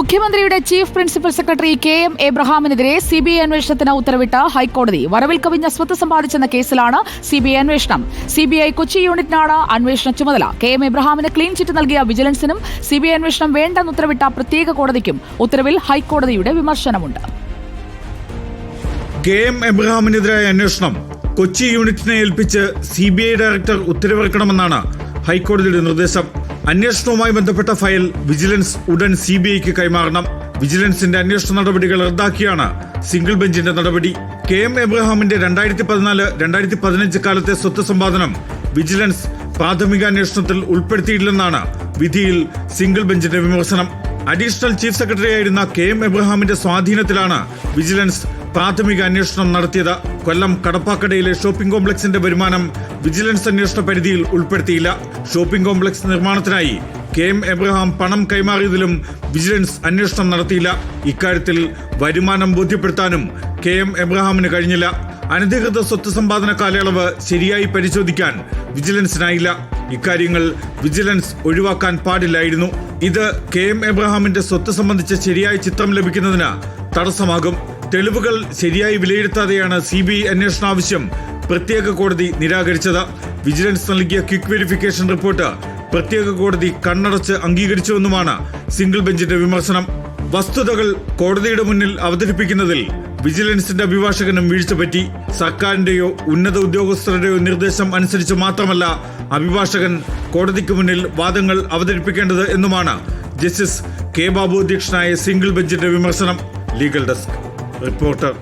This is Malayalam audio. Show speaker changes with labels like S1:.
S1: മുഖ്യമന്ത്രിയുടെ chief principal secretary K M എബ്രഹാമിനെതിരെ C B I അന്വേഷണത്തിന് ഉത്തരവിട്ട ഹൈക്കോടതി. വരവിൽ കവിഞ്ഞ സ്വത്ത് സമ്പാദിച്ചെന്ന കേസിലാണ് സി ബി ഐ അന്വേഷണം. സി ബി ഐ കൊച്ചി യൂണിറ്റിനാണ് അന്വേഷണ ചുമതല. കെ എം എബ്രഹാമിന് ക്ലീൻ ചിറ്റ് നൽകിയ വിജിലൻസിനും സി ബി ഐ അന്വേഷണം വേണ്ടെന്ന് ഉത്തരവിട്ട പ്രത്യേക കോടതിക്കും ഉത്തരവിൽ ഹൈക്കോടതിയുടെ വിമർശനമുണ്ട്.
S2: കെ എം എബ്രഹാമിനെതിരായ അന്വേഷണം കൊച്ചി യൂണിറ്റിനെ ഏൽപ്പിച്ച് സി ബി ഐ ഡയറക്ടർ ഉത്തരവിറക്കണമെന്നാണ് ഹൈക്കോടതിയുടെ നിർദ്ദേശം. അന്വേഷണവുമായി ബന്ധപ്പെട്ട ഫയൽ വിജിലൻസ് ഉടൻ സി ബി ഐക്ക് കൈമാറണം. വിജിലൻസിന്റെ അന്വേഷണ നടപടികൾ റദ്ദാക്കിയാണ് സിംഗിൾ ബെഞ്ചിന്റെ നടപടി. കെ എം എബ്രഹാമിന്റെ രണ്ടായിരത്തി പതിനാല് രണ്ടായിരത്തി പതിനഞ്ച് കാലത്തെ സ്വത്ത് സമ്പാദനം വിജിലൻസ് പ്രാഥമിക അന്വേഷണത്തിൽ ഉൾപ്പെടുത്തിയിട്ടില്ലെന്നാണ് വിധിയിൽ സിംഗിൾ ബെഞ്ചിന്റെ വിമർശനം. അഡീഷണൽ ചീഫ് സെക്രട്ടറി ആയിരുന്ന കെ എം എബ്രഹാമിന്റെ സ്വാധീനത്തിലാണ് വിജിലൻസ് പ്രാഥമിക അന്വേഷണം നടത്തിയത് കൊല്ലം കടപ്പാക്കടയിലെ ഷോപ്പിംഗ് കോംപ്ലക്സിന്റെ വരുമാനം വിജിലൻസ് അന്വേഷണ പരിധിയിൽ ഉൾപ്പെടുത്തിയില്ല. ഷോപ്പിംഗ് കോംപ്ലക്സ് നിർമ്മാണത്തിനായി കെ എം എബ്രഹാം പണം കൈമാറിയതിലും വിജിലൻസ് അന്വേഷണം നടത്തിയില്ല. ഇക്കാര്യത്തിൽ വരുമാനം ബോധ്യപ്പെടുത്താനും കെ എം എബ്രഹാമിന് കഴിഞ്ഞില്ല. അനധികൃത സ്വത്ത് സമ്പാദന കാലയളവ് ശരിയായി പരിശോധിക്കാൻ വിജിലൻസിനായില്ല. ഇക്കാര്യങ്ങൾ വിജിലൻസ് ഒഴിവാക്കാൻ പാടില്ലായിരുന്നു. ഇത് കെ എം എബ്രഹാമിന്റെ സ്വത്ത് സംബന്ധിച്ച ശരിയായ ചിത്രം ലഭിക്കുന്നതിന് തടസ്സമാകും. തെളിവുകൾ ശരിയായി വിലയിരുത്താതെയാണ് സി ബി ഐ അന്വേഷണ ആവശ്യം പ്രത്യേക കോടതി നിരാകരിച്ചത്. വിജിലൻസ് നൽകിയ ക്വിക്ക് വെരിഫിക്കേഷൻ റിപ്പോർട്ട് പ്രത്യേക കോടതി കണ്ണടച്ച് അംഗീകരിച്ചുവെന്നുമാണ് സിംഗിൾ ബെഞ്ചിന്റെ വിമർശനം. വസ്തുതകൾ കോടതിയുടെ മുന്നിൽ അവതരിപ്പിക്കുന്നതിൽ വിജിലൻസിന്റെ അഭിഭാഷകനും വീഴ്ച പറ്റി. സർക്കാരിന്റെയോ ഉന്നത ഉദ്യോഗസ്ഥരുടെയോ നിർദ്ദേശം അനുസരിച്ച് മാത്രമല്ല അഭിഭാഷകൻ കോടതിക്ക് മുന്നിൽ വാദങ്ങൾ അവതരിപ്പിക്കേണ്ടത് എന്നുമാണ് ജസ്റ്റിസ് കെ ബാബു അധ്യക്ഷനായ സിംഗിൾ ബെഞ്ചിന്റെ വിമർശനം. Legal desk. റിപ്പോർട്ടർ